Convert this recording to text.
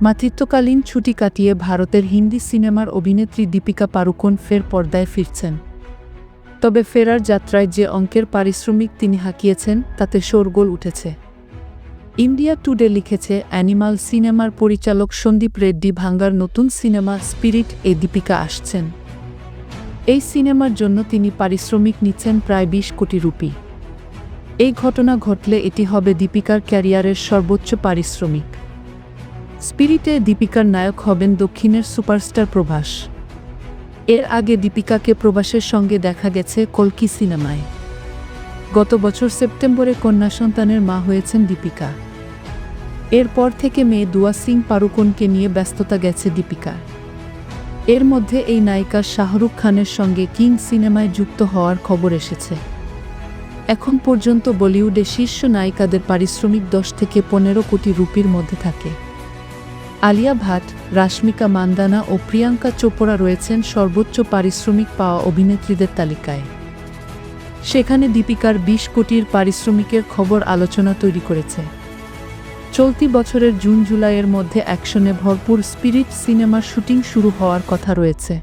মাতৃত্বকালীন ছুটি কাটিয়ে ভারতের হিন্দি সিনেমার অভিনেত্রী দীপিকা পাড়ুকোন ফের পর্দায় ফিরছেন। তবে ফেরার যাত্রায় যে অঙ্কের পারিশ্রমিক তিনি হাঁকিয়েছেন, তাতে শোরগোল উঠেছে। ইন্ডিয়া টুডে লিখেছে, অ্যানিমাল সিনেমার পরিচালক সন্দীপ রেড্ডি ভাঙ্গার নতুন সিনেমা স্পিরিট এ দীপিকা আসছেন। এই সিনেমার জন্য তিনি পারিশ্রমিক নিচ্ছেন প্রায় বিশ কোটি রুপি। এই ঘটনা ঘটলে এটি হবে দীপিকার ক্যারিয়ারের সর্বোচ্চ পারিশ্রমিক। স্পিরিটে দীপিকার নায়ক হবেন দক্ষিণের সুপারস্টার প্রভাস। এর আগে দীপিকাকে প্রভাসের সঙ্গে দেখা গেছে কলকি সিনেমায়। গত বছর সেপ্টেম্বরে কন্যা সন্তানের মা হয়েছেন দীপিকা। এরপর থেকে মেয়ে দুয়া সিং পারুকোনকে নিয়ে ব্যস্ততা গেছে দীপিকা। এর মধ্যে এই নায়িকা শাহরুখ খানের সঙ্গে কিং সিনেমায় যুক্ত হওয়ার খবর এসেছে। এখন পর্যন্ত বলিউডে শীর্ষ নায়িকাদের পারিশ্রমিক দশ থেকে পনেরো কোটি রুপির মধ্যে থাকে। আলিয়া ভাট, রাশমিকা মান্দানা ও প্রিয়াঙ্কা চোপড়া রয়েছেন সর্বোচ্চ পারিশ্রমিক পাওয়া অভিনেত্রীদের তালিকায়। সেখানে দীপিকার বিশ কোটির পারিশ্রমিকের খবর আলোচনা তৈরি করেছে। চলতি বছরের জুন জুলাইয়ের মধ্যে অ্যাকশনে ভরপুর স্পিরিট সিনেমার শুটিং শুরু হওয়ার কথা রয়েছে।